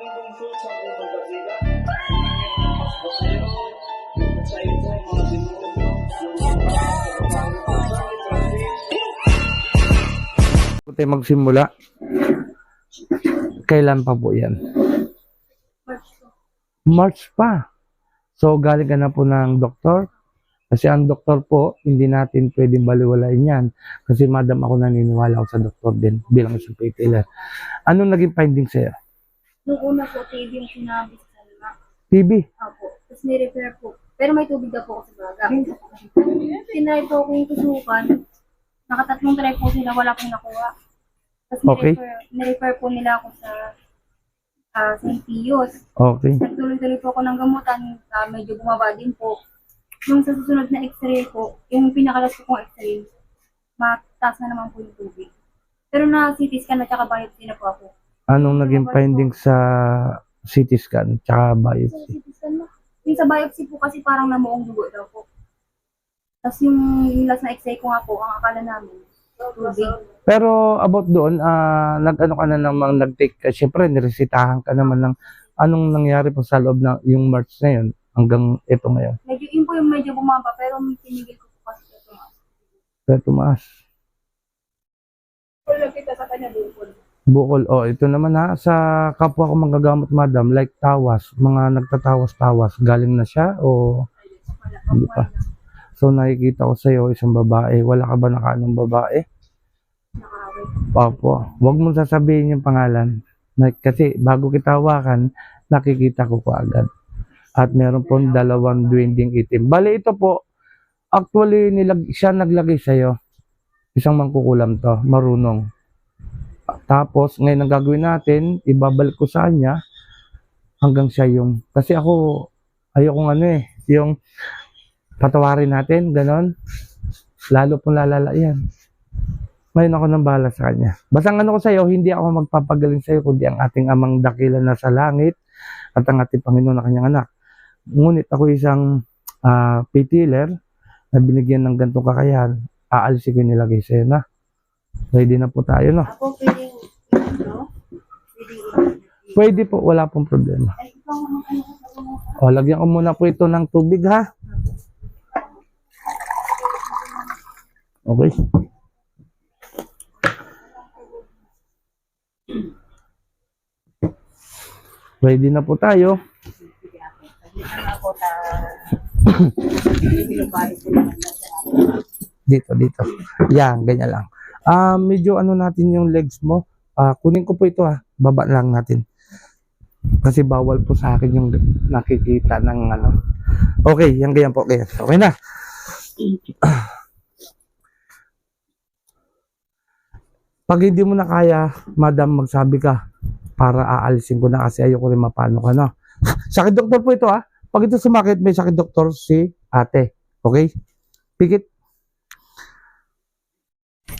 mundong shoot sa unang basila. Sa ito, mga Kung tayo magsimula, kailan pa po yan? March pa. So, galing ka na po ng doktor. Kasi ang doktor po, hindi natin pwedeng baliwalain yan. Kasi madam ako naniniwala ako sa doktor din bilang isang retailer. Anong naging finding sa'yo? Nung una po, TB yung sinabi sa kanila. TB. Opo. Tapos ni-refer po. Pero may tubig daw po ako sa baga. Tinry po akong tusukan. Nakatatlong try po sila, wala pong nakuha. Tapos Okay. ni-refer, po nila ako sa uh, St. Pius. Okay. Nagtuloy-tuloy po ako ng gamutan. ah, medyo bumaba din po. Nung sa susunod na x-ray po, yung pinakalas ko pong x-ray, mataas na naman po yung tubig. Pero na CT scan at saka biopsy na po ako. Anong naging finding sa CT scan tsaka Sa biopsy? Yung sa biopsy po kasi parang namuong dugo daw po. Tapos yung, yung last na x-ray ko nga po, ang akala namin, tubig. Pero about doon, ah nag-ano ka na namang nag-take, ka, syempre niresitahan ka naman ng anong nangyari po sa loob ng yung March na yun hanggang ito ngayon. Medyo, yun po yung medyo bumaba, pero tinigil ko po kasi ito nga. Pero tumaas. Pero nagkita sa kanya bukol. Bukol, oh, ito naman ha, sa kapwa ko manggagamot madam, like tawas, mga nagtatawas-tawas, galing na siya o hindi pa? So nakikita ko sa'yo, isang babae, wala ka ba nakaanong babae? Opo, wag mo sasabihin yung pangalan. Kasi bago kita hawakan, nakikita ko ko agad. At meron po dalawang duwending itim. Bali ito po, actually nilag siya naglagay sa'yo. Isang mangkukulam to, marunong. Tapos, ngayon ang gagawin natin, ibabalik ko sa kanya hanggang siya yung, kasi ako, ayokong ano eh, yung patawarin natin, ganon. Lalo pong lalala yan. Ngayon ako nang bahala sa kanya. Basta ano ko sa'yo, hindi ako magpapagaling sa'yo, kundi ang ating amang dakila na sa langit at ang ating Panginoon na kanyang anak. Ngunit ako isang uh, pitiller na binigyan ng gantong kakayahan, aalisin ko nilagay sa'yo na. Ready na po tayo, no? Ako pwedeng, no? Pwedeng, Pwede po, wala pong problema. ano. O, lagyan ko muna po ito ng tubig, ha? Okay. Ready na po tayo. dito, dito. Yan, ganyan lang. Ah, medyo ano natin yung legs mo. Ah, kunin ko po ito ha. Baba lang natin. Kasi bawal po sa akin yung nakikita ng ano. Okay, yan ganyan po. Ganyan. Okay na. Pag hindi mo na kaya, madam, magsabi ka para aalisin ko na kasi ayoko rin mapano ka na. sakit doktor po ito ha. Pag ito sumakit, may sakit doktor si ate. Okay? Pikit.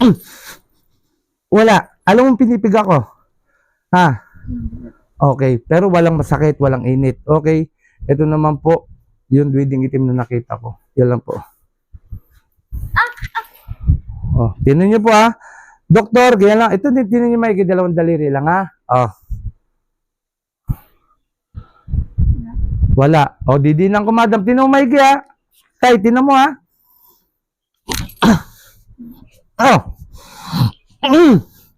Wala. Alam mo pinipig ako? Ha? Okay. Pero walang masakit, walang init. Okay? Ito naman po, yung bleeding itim na nakita ko. Yan lang po. Oh, tinan niyo po ha. Doktor, ganyan lang. Ito, tinan niyo may dalawang daliri lang ha. Oh. Wala. O, oh, didinan ko, madam. Tinan mo, Mikey, ha? Tay, tinan mo, ha? Oh.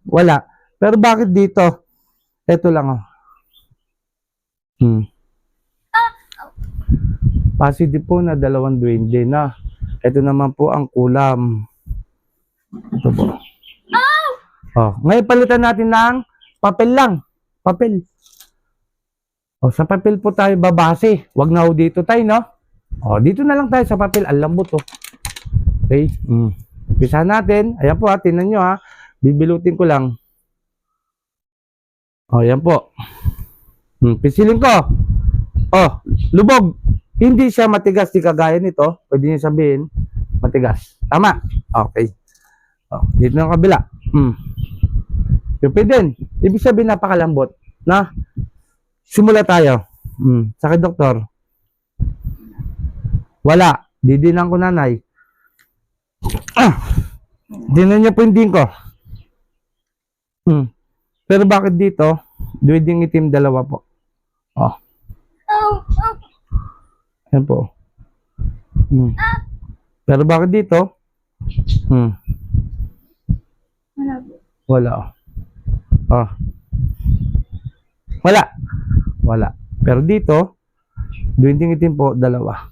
Wala. Pero bakit dito? Ito lang, oh. Hmm. Positive po na dalawang duwende na. Ito naman po ang kulam. Ito po. Oh, ngayon palitan natin ng papel lang. Papel. O, sa papel po tayo babase. Huwag na ho dito tayo, no? O, dito na lang tayo sa papel. Ang lambot, oh. Okay? Mm. Umpisa natin. Ayan po, ha. Tinan nyo, ha. Bibilutin ko lang. O, ayan po. Hmm, pisilin ko. Oh, lubog. Hindi siya matigas, di kagaya nito. Pwede niyo sabihin, matigas. Tama. Okay. Oh, dito na ang kabila. Hmm. Yung din. Ibig sabihin napakalambot. Na? Simula tayo. Hmm. Sakit doktor. Wala. Didinan ko nanay. Ah! Dinan niya po yung ko. Hmm. Pero bakit dito? Duwiding itim dalawa po. Oh, oh. yan po. Hmm. Pero bakit dito? Hmm. Wala po. Wala. Oh. Wala. Wala. Pero dito, duwinding itim po, dalawa.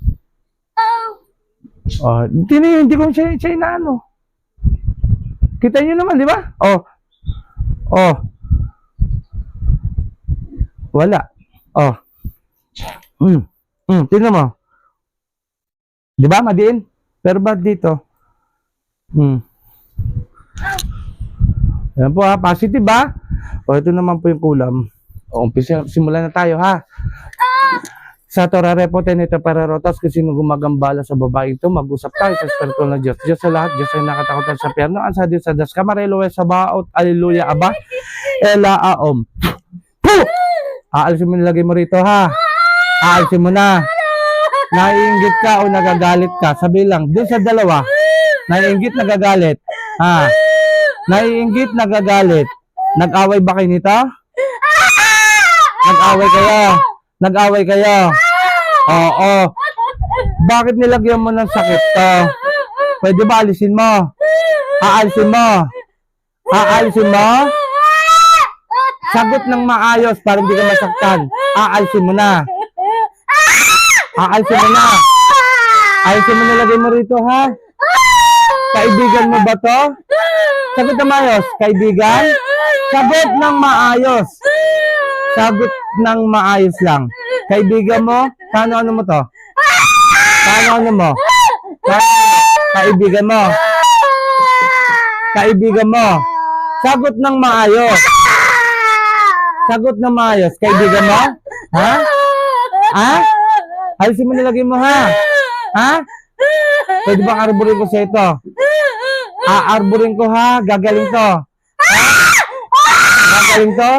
Oh, hindi na hindi ko siya, siya inaano. Kita niyo naman, di ba? Oh. Oh. Wala. Oh. Hmm. Hmm, tingnan mo. Di ba, madiin? Pero ba't dito? Hmm. Ayan po ha, positive ba? O ito naman po yung kulam. O umpisa, simulan na tayo ha. Sa Torare po, tenito para rotas kung sino gumagambala sa babae ito, mag-usap tayo sa Espiritu ng Diyos. Diyos sa lahat, Diyos ay nakatakutan sa pierno, ang sa Diyos sa Das, kamarelo sa baot, aleluya, aba, ela aom. Puh! Aalisin mo nilagay mo rito ha. Aalisin mo na. Naiingit ka o nagagalit ka, sabi lang, dun sa dalawa, naiingit, nagagalit. Ha? Naiingit, nagagalit. Nag-away ba kayo nito? Nag-away kayo. Nag-away kayo. Oo. Bakit nilagyan mo ng sakit to? Pwede ba alisin mo? Aalisin mo? Aalisin mo? Sagot ng maayos para hindi ka masaktan. Aalisin mo na. Aalisin mo na. Alisin mo nilagay mo rito ha? Kaibigan mo ba to? Sagot ng maayos. Kaibigan? Sagot ng maayos. Sagot ng maayos lang. Kaibigan mo? Paano ano mo to? Paano ano mo? Paano, kaibigan mo? Kaibigan mo? Sagot ng maayos. Sagot ng maayos. Kaibigan mo? Ha? Ha? Alisin mo nilagay mo ha? Ha? Pwede bang arborin ko sa ito? Aarborin ko ha? Gagaling to. Ha? Gagaling to?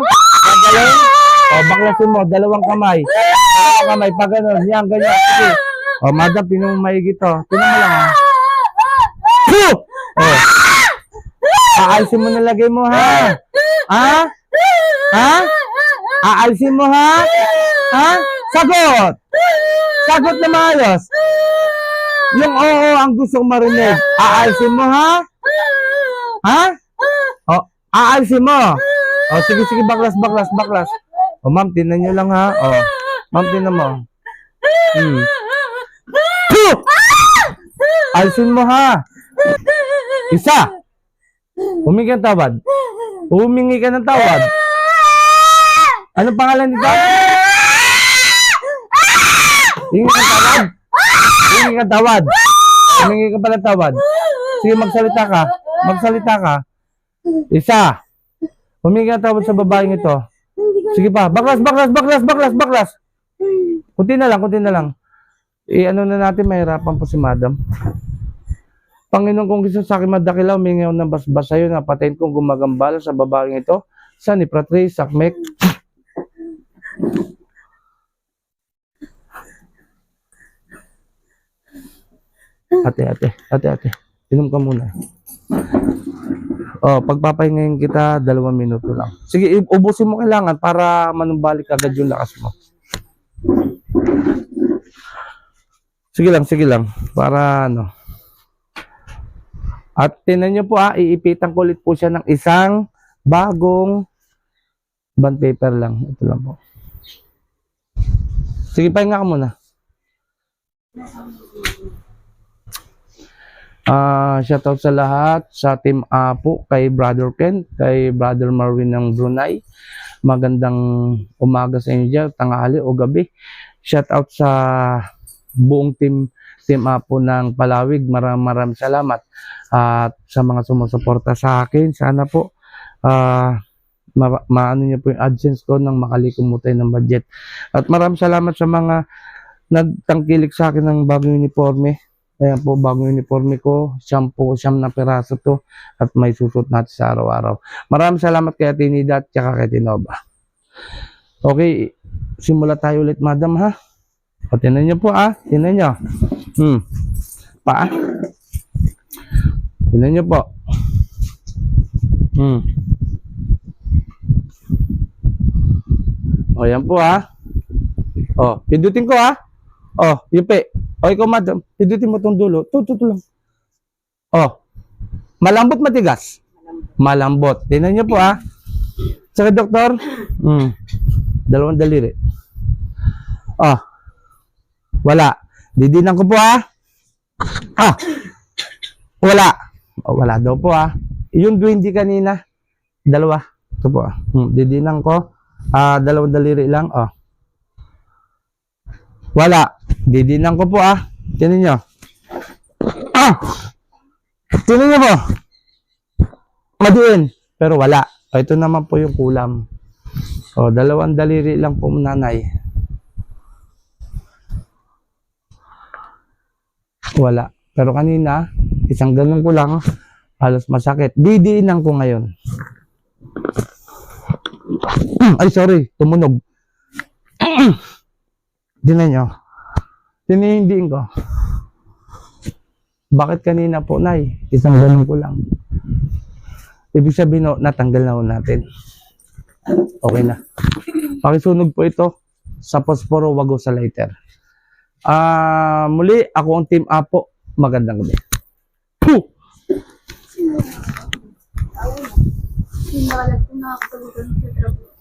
Gagaling? O, baklasin mo. Dalawang kamay. Dalawang kamay. Pag ganun. Yan, ganyan. Sige. O, madam, pinong maigi to. Tinan mo lang ha. Puh! O. Aalisin mo nilagay mo ha? Ha? Ha? Aalisin mo ha? Ha? Sagot! Sagot na maayos. Yung oo ang gusto kong marinig. Aalisin mo ha? Ha? O, aalisin mo. O, sige, sige, baklas, baklas, baklas. O, ma'am, tinan nyo lang ha. O, ma'am, tinan mo. Hmm. Alisin mo ha. Isa. Humingi ng tawad. Humingi ka ng tawad. Anong pangalan nito? Humingi ka tawad. Humingi ka tawad. Humingi ka pala tawad. Sige, magsalita ka. Magsalita ka. Isa. Humingi ka tawad sa babaeng ito. Sige pa. Baklas, baklas, baklas, baklas, baklas. Kunti na lang, kunti na lang. Eh, ano na natin, mahirapan po si madam. Panginoon kong Kristo sa akin madakilaw, humingi ako ng basbas sa'yo na patayin kong gumagambala sa babaeng ito. Sa ni Pratri, Sakmek. Ate, ate, ate, ate. Inom ka muna. Oh, pagpapahingayin kita, dalawang minuto lang. Sige, ubusin mo kailangan para manumbalik agad yung lakas mo. Sige lang, sige lang. Para ano. At tinan nyo po ah, iipitan ko ulit po siya ng isang bagong bond paper lang. Ito lang po. Sige, pahinga ka muna. Ah, shoutout sa lahat, sa Team Apo, kay Brother Ken, kay Brother Marvin ng Brunei. Magandang umaga sa inyo dyan, tanghali o gabi. Shoutout sa buong team Team Apo ng Palawig. Maraming maraming salamat. At sa mga sumusuporta sa akin, sana po ah ma- maano po yung AdSense ko nang makalikumutin ng budget. At maraming salamat sa mga nagtangkilik sa akin ng bagong uniforme. Ayan po, bagong uniforme ko. Siyam po, siyam na peraso to. At may susot natin sa araw-araw. Maraming salamat kay Atinida at saka kay Tinova. Okay, simula tayo ulit, madam, ha? O, tinan nyo po, ah. Tinan nyo. Hmm. Pa. Tinan nyo po. Hmm. O, yan po, ha. Oh, pindutin ko ha. Oh, yupi. O ikaw madam, pindutin mo tong dulo. To, to, to lang. Oh. Malambot matigas? Malambot. Tingnan niyo po ha. Sakit doktor? Hmm. Dalawang daliri. Oh. Wala. Didinan ko po ha. Ah. Wala. Oh, wala daw po ha. Yung 20 kanina. Dalawa. Ito po ah. Hmm. Didinan ko. Ah, dalawang daliri lang. Oh. Wala. Didinan ko po ah. Tinan nyo. Ah! Tinan nyo po. Madiin. Pero wala. O, ito naman po yung kulam. O, dalawang daliri lang po nanay. Wala. Pero kanina, isang ganun ko lang, halos masakit. Didiinan ko ngayon. Ay, sorry. Tumunog. Dinan nyo. Tinihindiin ko. Bakit kanina po, Nay? Isang ganun ko lang. Ibig sabihin, no, natanggal na natin. Okay na. Pakisunog po ito sa posporo, wag ho sa lighter. Ah, muli, ako ang Team Apo. Magandang gabi. Puh! Yung nakalag po nakakapagod sa trabaho.